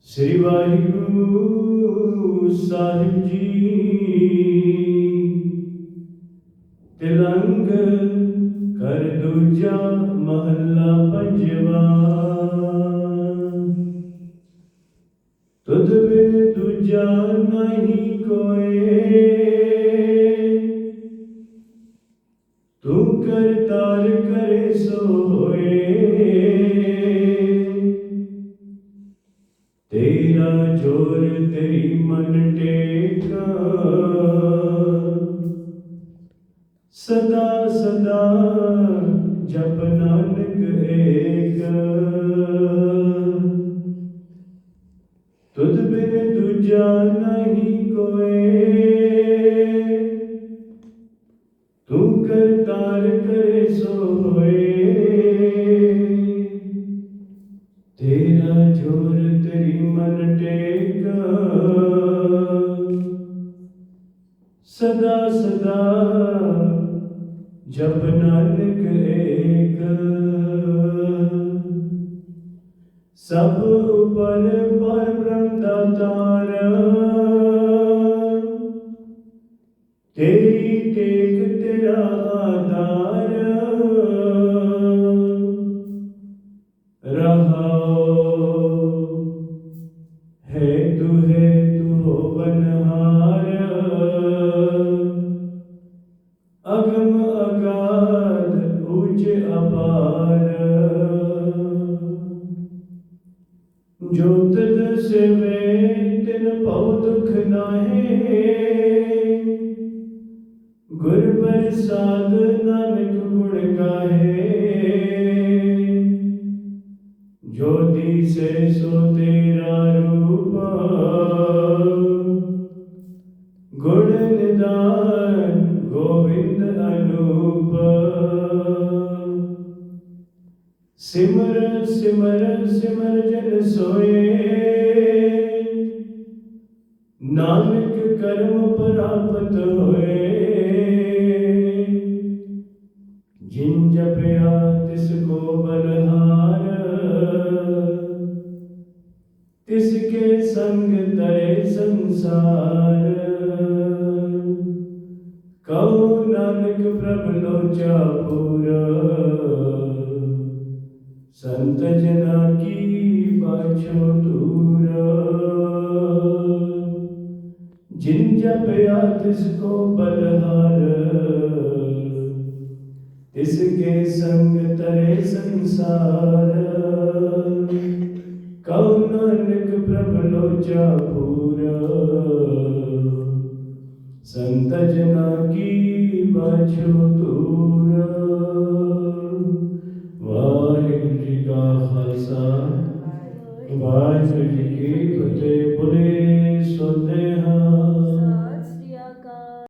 ਸ੍ਰੀ ਵਾਹਿਗੁਰੂ ਸਾਹਿਬ ਜੀ। ਤਿਲੰਗ ਕਰ ਦੂਜਾ ਮਹੱਲਾ ਪੰਜਵਾ। ਤੁਧ ਬਿਨ ਦੂਜਾ ਨਹੀਂ ਕੋਏ। ਤੂੰ ਕਰਤਾਰ ਕਰੇ ਸੋਏ। ਤੇਰਾ ਜੋਰ ਤੇਰੀ ਮਨ ਟੇਕਾ। ਸਦਾ ਸਦਾ ਜਪ ਨਾਨਕ ਏਕ ਸਦਾ ਸਦਾ ਜਪ ਨਾਨਕ ਏਕ। ਸਭ ਉਪਰ ਪਰ ਬ੍ਰਹਮ ਦਾਤਾਰ ਤੇਰੀ ਟੇਕ ਤੇਰਾ ਆਧਾਰ। जो तुझ सेवे तिन पौ दुख नाहे। गुर प्रसाद नानक गुण गाहे। ज्योति से सो तेरा रूप। गुण निदान गोविंद अनूप। ਸਿਮਰ ਸਿਮਰ ਸਿਮਰ ਜਨ ਸੋਏ। ਨਾਨਕ ਕਰਮ ਪ੍ਰਾਪਤ ਹੋਏ। ਜਿਨ ਜਪਿਆ ਤਿਸ ਕੋ ਬਲਹਾਰ। ਤਿਸ ਕੇ ਸੰਗ ਤਰੇ ਸੰਸਾਰ। ਕਉ ਨਾਨਕ ਪ੍ਰਭ ਲੋਚਾ ਪੂਰਾ। ਸੰਤ ਜਨਾ ਕੀ ਬਾਛੋ ਦੂਰਾ? ਜਿਨ ਜਪਿਆ ਤਿਸ ਕੋ ਬਲਹਾਰ। ਤਿਸ ਕੇ ਸੰਗ ਤਰੇ ਸੰਸਾਰ। ਕਉ ਨਾਨਕ ਪ੍ਰਭ ਲੋਚਾ ਪੂਰਾ। ਸੰਤ ਜਨਾ ਕੀ ਜੀ ਕੀ ਫਤਿਹ ਬੁਲੇ ਸੁਨੇਹਾ।